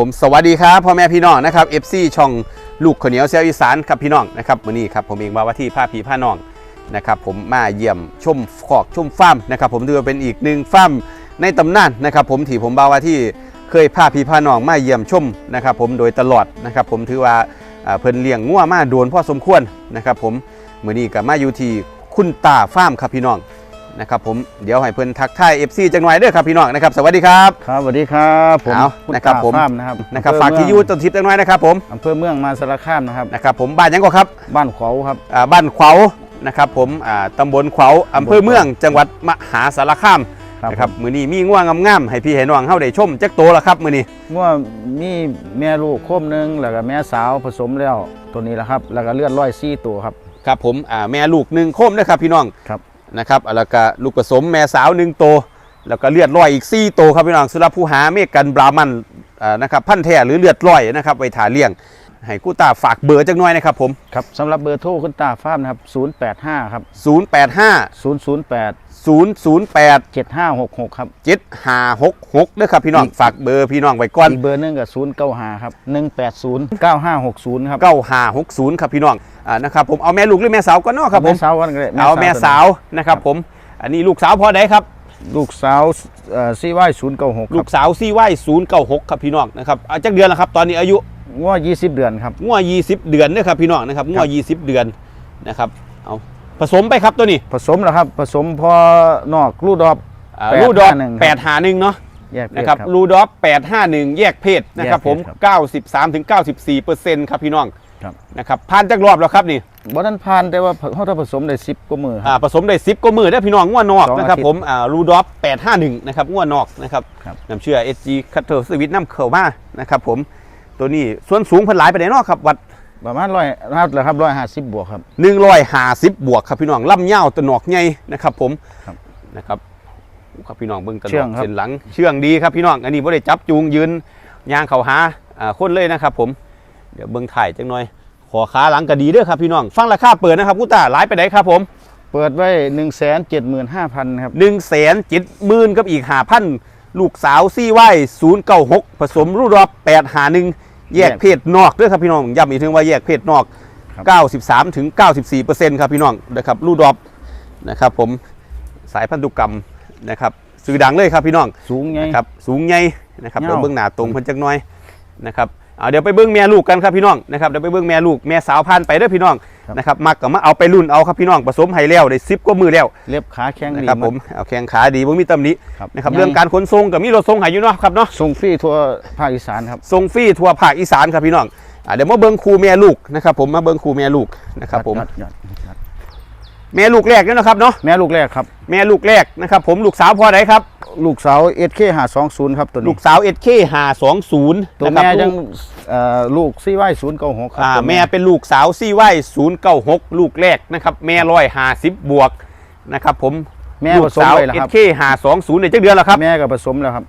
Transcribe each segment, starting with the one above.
ผมสวัสดีครับพ่อแม่พี่น้องนะครับ FC ช่องลูกขเหนียวเซลอีสานครับพี่น้องนะครับวันนี้ครับผมเองว่าว่าที่ผ้าผีผ้าน้องนะครับผมมาเยี่ยมชมขอกชมฟาร์มนะครับผมถือว่าเป็นอีกหนึ่งฟาร์มในตำนานนะครับผมที่ผมบ่าว่าที่เคยพาพี่พาน้องมาเยี่ยมชมนะครับผมโดยตลอดนะครับผมถือว่าเพิ่นเลี้ยงงัวมาโดนพ่อสมควรนะครับผมมือนี้ก็มาอยู่ที่คุณตาฟาร์มครับพี่น้อง นะครับผมเดี๋ยวให้เพิ่นทักทาย FC จังหน่อยเด้อครับพี่น้องนะครับสวัสดีครับครับสวัสดีครับผมเอาคุณนะครับตาผมฟาร์มนะครับนะครับอำเภฝากที่อยูเมืงต้นทิพย์จังหน่อยนะครับผมอำเภอเมืองมาสารคามนะครับนะครับผมบ้านยังก็ครับบ้านขวาวครับอ่าบ้านขวาวนะครับผมอ่าตำบลขวาวอำเภอเมือง จังหวัดมหาสารคามครับนะครับมือนี้มีง่วงงามๆให้พี่ให้น้องเฮาได้ชมจักโตแล้วครับมือนี้เมื่อมีแม่ลูกโคมหนึงแล้วก็แม่สาวผสมแล้วตัวนี้แหละครับ แล้วก็เลือดร้อยซี่ตัวครับครับผมอ่าแม่ลูกหนึ่งโคมนะครับพี่น้องครับ นะครับแล้วก็ลูกผสมแม่สาวหนึ่งโต แล้วก็เลือดร้อยอีก4โตครับพี่น้องสุรภูหาเมฆกันบรามันอ่านะครับพันแท้หรือเลือดร้อยนะครับไว้ถาเลี้ยง ให้กู้ตาฝากเบอร์จักหน่อยนะครับผม ครับสำหรับเบอร์โทรคุณตาฟาร์มนะครับ 085 ครับ 085 008 008 7566 ครับเจ็ดห้าหกหกเด้อครับพี่น้องอีกฝากเบอร์พี่น้องไว้ก่อนอีกเบอร์หนึงกับ095 ครับ 180 9560 ครับเก้าห้าหกศูนย์ครับพี่น้องอ่านะครับผมเอาแม่ลูกหรือแม่สาวก็นอกครับผม แม่สาวกันก็ได้เอาแม่สาวนะครับผม อันนี้ลูกสาวพอได้ครับ ลูกสาวซีไว้096คลูรับกสาวซีไว้ศูนย์เก้าหกครับพี่น้องนะครับอาจักเดือนแล้วครับ ตอนนี้อายุ งัว20เดือนครับงัวยี่สิบเดือนเด้อครับพี่น้องนะครับงัวยี่สิบเดือนนะครับเอาผสมไปครับตัวนี้ ผสมแล้วครับ ผสมพอนอกลูกดอกอ่า851ลูดอกครับแปดหาหนึ่งเนาะแยกเพศนะครับครับลูดอกแปดห้าหนึ่งแยกเพศนะครับแยกเพศผมครับเก้าสิบสามถึงเก้าสิบสี่เปอร์เซ็นต์ครับพี่น้องครับนะครับผ่านจักรอบแล้วครับนี่บ่ทันผ่านแต่ว่าเขาถ้าผสมได้ 10กว่ามือคอ่ารับผสมได้ซิปก็มือได้อพี่น้องง่วนนอกสองอาทิตย์นะครับผมอ่ารูดอฟ851 นะครับง่วนนอกนะครับครับน้ำเชื่อ SG คัตเตอร์สวิตน้ำเข่ามานะครับผม ตัวนี้ส่วนสูงเพันหลายไปไหนนอกครับวัดประมาณร้อยครับแล้วครับร้อยห้าสิบบวกครับ150บวกครับพี่น้องล่ำเง่าวตัวหนอกใหญ่นะครับ ผมครับนะครับอู้ครับพี่น้องเบิ่งตะหนเชื่ออกงครับเส้นหลัง เชื่องดีครับพี่น้องอันนี้บ่ได้จับจูงยืนยางเขาหาอ่าคนเลยนะครับ ผมเดี๋ยวเบิ่งถ่ายจังหน่อย ขอขาหลังก็ดีเด้อครับพี่น้องฟังราคาเปิดนะครับกูตาหลายไปไหนครับผมเปิดไว้1นึ่งแสนเจ็ดหมื่นห้าพันครับหนึ่งแสนเจ็ดหมื่นกับอีกหาพันลูกสาวซี่ไว้ศูนย์เก้าหกผสมรูปรอบแปดหาหนึ่ง แยกเพศนอกด้วยครับพี่น้องย้ำอีกถึงว่าแยกเพศนอกครับ93ถึง94เปอร์เซ็นต์ครับพี่น้องนะครับรูดรอบนะครับผมสายพันธุกรรมนะครับสื่อดังเลยครับพี่น้องสูงไงนะครับสูงใหญ่นะครับเงาเดี๋ยวเบื้องหน้าตรงเพิ่นจักหน้อยนะครับ เอาเดี๋ยวไปเบื้องแม่ลูกกันครับพี่น้องนะครับเดี๋ยวไปเบื้องแม่ลูกแม่สาวพันไปเด้อพี่น้องนะครับมักก็มาเอาไปรุ่นเอาครับพี่น้องผสมให้แล้วได้10กว่ามือแล้วเล็บขาแข็งนะดีครับผมเอาแข้งขาดีบ่มีตำหนิครับนะครับใหญ่เรื่องการขนส่งกับมีรถส่งให้อยู่เนาะครับเนาะส่งฟรีทั่วภาคอีสานครับส่งฟรีทั่วภาคอีสานครับพี่น้องอ่าเดี๋ยวมาเบิ่งครูแม่ลูกนะครับผมมาเบิ่งครูแม่ลูกนะครับผม แม่ลูกแรกเนี่ยนะครับเนาะแม่ลูกแรกครับ แม่ลูกแรกนะครับ ผมลูกสาวพอไหนครับ ลูกสาวเอสเคหาสองศูนย์ครับตัวลูนี้กสาวเอสเคหาสองศูนย์ตัวนะครับแม่ลูยังกเอ่อลูกซีไว้ศูนย์เก้าหกครับอ่าตัวแม่เป็นลูกสาวซี่ไว้ศูนย์เก้าหกลูกแรกนะครับ แม่ร้อยห้าสิบบวกนะครับ ผมแม่ลูผกสมสาวไปแล้วเอคสรับเคหาสองศูนย์ในเจ้าเดือนแล้วครับ แม่ก็ผสมแล้วครับ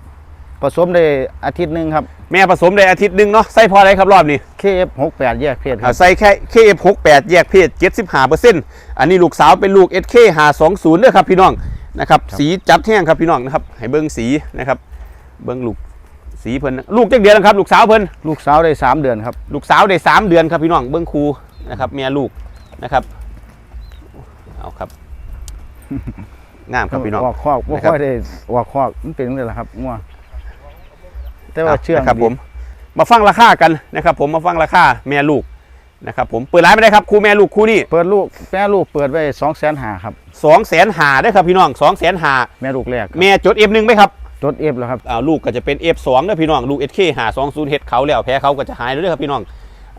ผสมได้อาทิตย์หนึ่งครับ แม่ผสมได้อาทิตย์หนึ่งเนาะใส่พอไหนครับรอบนี้ KF หกแปดแยกเพศคอ่ารับ ใส่แค่ KF68 แยกเพศ75%อันนี้ลูกสาวเป็นลูก SK 520 เด้อครับพี่น้องนะครับสีจัดแห้งครับพี่น้องนะครับให้เบิ้งสีนะครับเบิ้งลูกสีเพิ่นนะลูกจักเดือนแล้วครับ ลูกสาวเพิ่นลูกสาวได้สามเดือนครับ ลูกสาวได้ 3 เดือนครับพี่น้องเบิ้งครูนะครับเมียลูกนะครับเอาครับงามครับพี่น้องว่าคอกว่านะครับค่อยได้ว่าคอกมันเป็นจังไดล่ะครับงัว แต่ว่าเชื่องนะครับดีผมมาฟังราคากันนะครับ ผมมาฟังราคาแม่ลูกนะครับผมเปิดร้านไม่ได้ครับครูแม่ลูกคู่นี้เปิดลูกแม่ลูกเปิดไว้สองแสนหาครับสองแสนหาได้อครับพี่น้องสองแสนหาแม่ลูกแรกครับแม่จด F1 ไหมครับจดเอฟแล้วครับอ่าลูกก็จะเป็น F2 นะพี่น้องลูก SK หา20เฮ็ดเขาแล้วแพ้เขาก็จะหายแล้วเด้อครับพี่น้อง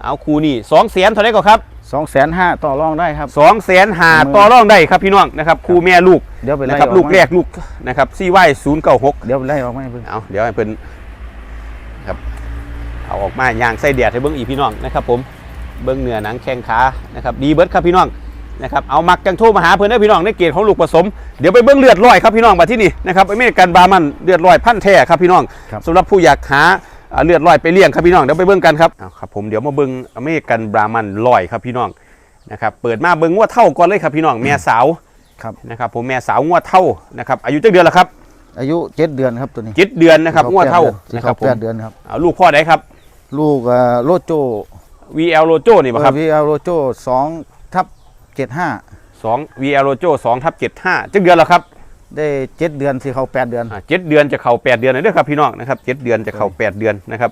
เอาครูนี่2แสนเท่าไหร่ก็ครับสองแสนห้าต่อรองได้ครับ2แสนหาต่อรองได้ครับพี่น้องนะครับครูแม่ลูกเดี๋ยวไปไล่นะครับออลูกมาแรกลูกนะครับ CY 096เดี๋ยวไปไล่ออกมาให้เพิ่นเอาเดี๋ยวให้เพิ่นครับ เอาออกมาย่างไส้แดดให้เบิ่งอีกพี่น้องนะครับผมเบิ่งเนื้อหนังแข้งขานะครับดีเบิร์ดครับพี่น้องนะครับเอามักจังโทรมาหาเพิ่นได้อพี่น้องในเกณฑ์ของลูกผสมเดี๋ยวไปเบิ่งเลือดลอยครับพี่น้องมาที่นี่นะครับอเมริกันบาร์มันเลือดลอยพันธุ์แท้ครับพี่น้องครับสำหรับผู้อยากหาอ่าเลือดลอยไปเลี้ยงครับพี่น้องเดี๋ยวไปเบิ่งกันครับเอาครับผมเดี๋ยวมาเบิ่งอเมริกันบรามันลอยครับพี่น้องนะครับเปิดมาเบิ่งงวดเท่าก่อนเลยครับพี่น้องแม่สาวครับนะครับผมแม่สาวงวดเท่านะครับอายุจักเดือนละครับ อายุเจ็ดเดือนครับตัวนี้เจ็ดเดือนนะครับงวดเท่าสินะคเขารับผแปมดเดือนครับเอาลูกพ่อได้ครับ ลูกเอ่อโลโจ VL l o j o นี่ป่ะครับวีเอลโลโจสองทับเจ็ดห้าสอง VL l o j o สองทับเจ็ดห้าจักเดือนแล้วครับ ได้เจ็ดเดือนสิเขาแปดเดือนอ่าเจ็ดเดือนจะเข้าแปดเดือนเลยเด้อครับพี่น้องนะครับเจ็ดเดือนจะเข้าแปดเดือนนะครับ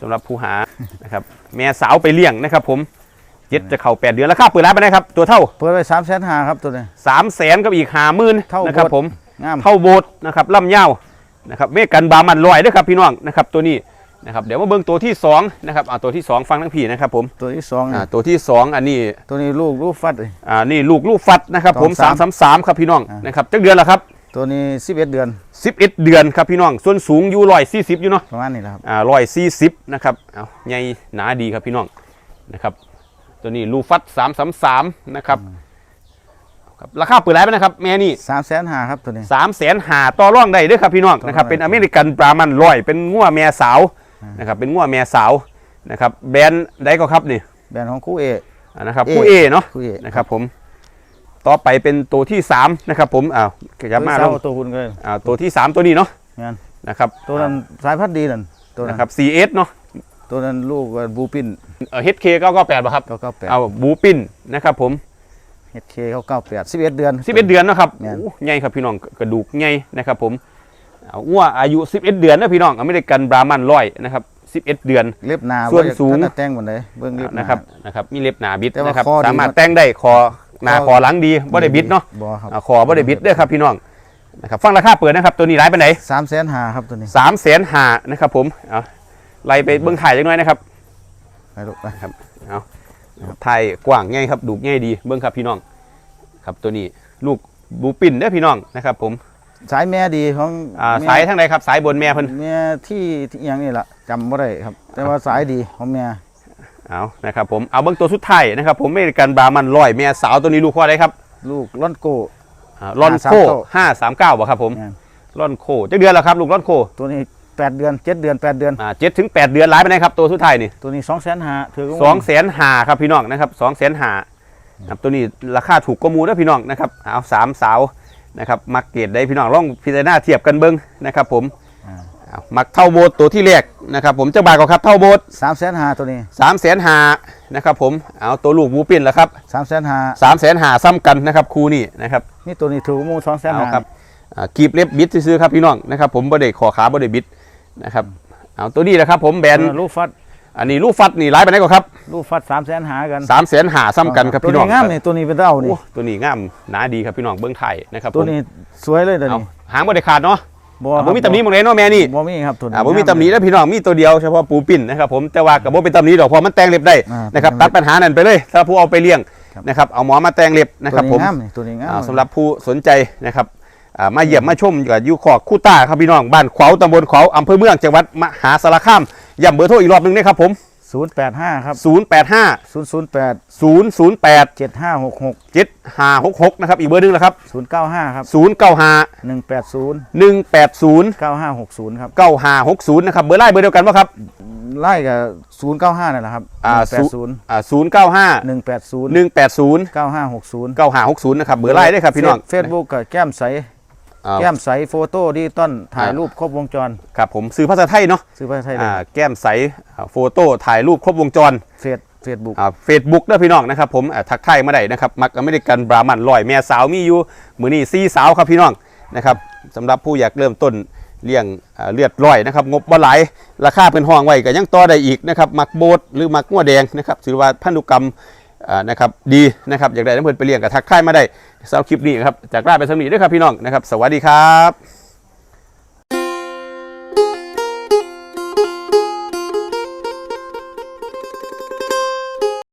สำหรับผู้หานะครับแม่สาวไปเลี้ยงนะครับ ผมเจ็ดจะเข้าแปดเดือนแล้วค่าเปิดร้านไปนะครับ ตัวเท่าเปิดไว้สามแสนห้าครับตัวนี้สามแสนกับอีกห้าหมื่นเท่านะครับโบสถ์ผมงามเท่าโบสถ์นะครับล่ำเย้านะครับเมกันบามันลอยเด้วยครับพี่น้องนะครับตัวนี้ นะครับเดี๋ยวมาเบิ่งตัวที่สองนะครับอ่าตัวที่สองฟังทั้งพี่นะครับผมตัวที่สองอ่านี่ตัวที่สองอันนี้ตัวนี้ลูกลูกฟัดเลย อ่านี่ลูกลูกฟัดนะครับผมสอสางมสามสามสามครับพี่น้องอ่าน นะครับจักเดือนแล้วครับตัวนี้สิบเอ็ดเดือนสิบเอ็ดเดือนครับพี่น้อง ส่วนสูงอยู่ร้อยสี่สิบอยู่เนาะ ประมาณนี้แหละครับ อ่าร้อยสี่สิบนะครับเอาใหญ่หนาดีครับพี่น้องนะครับ ตัวนี้ลูฟัดสามสามสามนะครับครับราคาเปิดร้านไปนะครับ แม่นี่สามแสนห้าครับตัวนี้ สามแสนหาต่อร่องได้เด้วยครับพี่น้องต่อรองนะครับได้เป็นอเมริกันปลามันลอย เป็นงัวแม่สาว นะครับเป็นงัวแม่สาวนะครับแบรนด์ใดก็ครับนี่แบรนด์ของคู่เออ่านะครับเอผู้เอเนาะคู่เอนะครับผมต่อไปเป็นตัวที่สามนะครับผมอ้าวขยับมาเศลร้างตัวคุณก็เลยอ่าตัวที่สามตัวนี้เนาะงั้นนะครับตัวนั้นสายพันธุ์ดีนั่นตัวนั้นนะครับ CS เนาะตัวนั้นลูกบูปินเอ่อ HK 998ป่ะครับเก้าเก้าแปดเอาบูปินนะครับผมเฮดเคเขาเก้าแปดสิบเอ็ดเดือน 11 เดือนนะครับแม่นโอ้ใหญ่ครับพี่น้องกระดูกใหญ่นะครับผม เอาอ้วอายุ 11 เดือนนะพี่น้องอเมริกันบรามันร้อยนะครับ11 เดือน เล็บหนาส่วนสูงท่าแต่งหมดเลยเบื้องเล็บหานะครับนะครับมีเล็บหนาบิดแต่ว่านะครับคอดีสามารถมากแต่งได้คอหนาคอหลังดีบ่ได้บิดเนาะบ่ครับอ่าคอบ่ได้บิดเด้อครับพี่น้องนะครับฟังราคาเปิดนะครับตัวนี้ร้ายไปไหนสามแสนห้าครับตัวนี้สามแสนหานะครับผมเอาไล่ไปเบื้องถ่ายจังหน่อยนะครับไปลูกไปเอานะครับถ่ายกว้างง่ายครับดูง่ายดีเบื้องครับพี่น้อง ครับตัวนี้ลูกบูปินเด้อพี่น้องนะครับผม สายแม่ดีของอ่าแม่สายทางใดครับสายบนแม่เพิ่นแม่ที่ที่อหย่างนี้ล่ะจำไม่ได้ครับ แต่ว่าสายดีของแม่เอานะครับผมเอาเบื้องตัวสุดท้ายนะครับผมเมริกันบรามันลอยแม่สาวตัวนี้ลูกข้ออะไรครับลูกล่อนโก้อ่าลอนโคห้าสามเก้าบ่ครับผมแม่น ลอนโคจะเดือนแล้วครับลูกลอนโคตัวนี้แปดเดือนเจ็ดเดือนแปดเดือน อ่าเจ็ดถึงแปดเดือนร้ายไปไหนครับตัวสุดท้ายนี่ ตัวนี้สองแสนห้าถือว่าสองแสนหาครับพี่น้องนะครับสองแสนหาครับตัวนี้ราคาถูกกว่าหมูนะพี่น้องนะครับเอาสามสาว นะครับมักเกตได้พี่น้องลองพิจารณาเทียบกันเบิ้งนะครับผมอ่าเอามักเท่าโบสตัวที่แรกนะครับผมจะบาทก็ครับเท่าโบสสามแสนห้าตัวนี้สามแสนหานะครับผมเอาตัวลูกบูปินแล้วครับสามแสนห้าสามแสนหาซ้ำกันนะครับครูนี่นะครับนี่ตัวนี้ถือว่าหมูสองแสนเอาห้าครับอ่ากีบเล็บบิดซื้อๆครับพี่น้องนะครับผมบ่ได้ขอขาบ่ได้บิดนะครับเอาตัวนี้แหละครับผมแบรนด์เออลูกฟัด อันนี้ลูกฟัดนี่ร้ายไปไหนก็ครับลูกฟัดสามแสนหากันสามแสนหาซ้ำกันครับตัวพี่น้องนี้งามนี่ตัวนี้เป็นเต้านี่โอ้ตัวนี้งามหนาดีครับพี่น้องเบื้องไทยนะครับตัวผมนี้สวยเลยตัวเอานี้หางบ่ได้ขาดเนาะบ่อ่าคบ่รับมีตำหนี้หมดเลยเนาะแม่นี่บ่มีครับตัวนี้อ่าบ่มีตำหนี้แล้วพี่น้องมีตัวเดียวเฉพาะปูปิ่นนะครับผมแต่ว่ากับบ่เป็นตำหนี้ดอกเพราะมันแต่งเล็บได้อ่านะครับแต่ตังดเล็บปัญหานั้นไปเลยถ้าผู้เอาไปเลี้ยงครับนะครับเอาหมอมาแต่งเล็บนะครับผมตัวนี้งามนี่ตัวนี้งามอ่าสำหรับผู้สนใจนะครับอ่ามาเยี่ยมมาชมกับยูคอกคู่ต้าครับพี่น้องบ้านขวาวตำบลขวาวอำเภอเมืองจังหวัดมหาสารคาม ย้ำเบอร์โทรอีกรอบหนึงนะครับผมศูนย์แปดห้าครับ 085ศูนย์ศูนย์แปด008เจ็ดห้าหกหก7566 นะครับ อีกเบอร์หนึงแล้วครับศูนย์เก้าห้าครับ 095หนึ่งแปดศูนย์180เก้าห้าหกศูนย์ครับ 9560 นะครับ เบอร์ไล่เบอร์เดียวกันป่ะครับ ไล่กับศูนย์เก้าห้านั่นแหละครับอ่าแปดศูนย์อ่า095หนึ่งแปดศูนย์180เก้าห้าหกศูนย์9560 นะครับ เบอร์ไล่ด้วยครับพี่น้อง เฟซบุ๊กกับแก้มใสอ่า แก้มใสโฟโต้ดิจิตอลถ่ายรูปครบวงจร ครับผมซื้อภาษาไทยเนาะซื้อภาษาไทยเลยอ่าแก้มใสอ่าโฟโต้ถ่ายรูปครบวงจรเฟซเฟซบุ๊กอ่าเฟซบุ๊กด้วยพี่น้องนะครับผมอ่าทักทายมาได้นะครับ มักอเมริกันบรามันลอยแม่สาวมีอยู่มือนี่ซีสาวครับพี่น้องนะครับสำหรับผู้อยากเริ่มต้นเลี้ยงอ่าเลือดร้อยนะครับงบบ่หลายราคาเป็นห้องไว้ก็ยังต่อได้อีกนะครับมักโบดหรือมักงัวแดงนะครับถือว่าพันธุกรรมอ่า นะครับดีนะครับอยากได้น้ำเพิ่นไปเลี้ยงกับทักทายมาได้สำหรับคลิปนี้ครับจากลาไปสำนีด้วยครับพี่น้องนะครับ สวัสดีครับ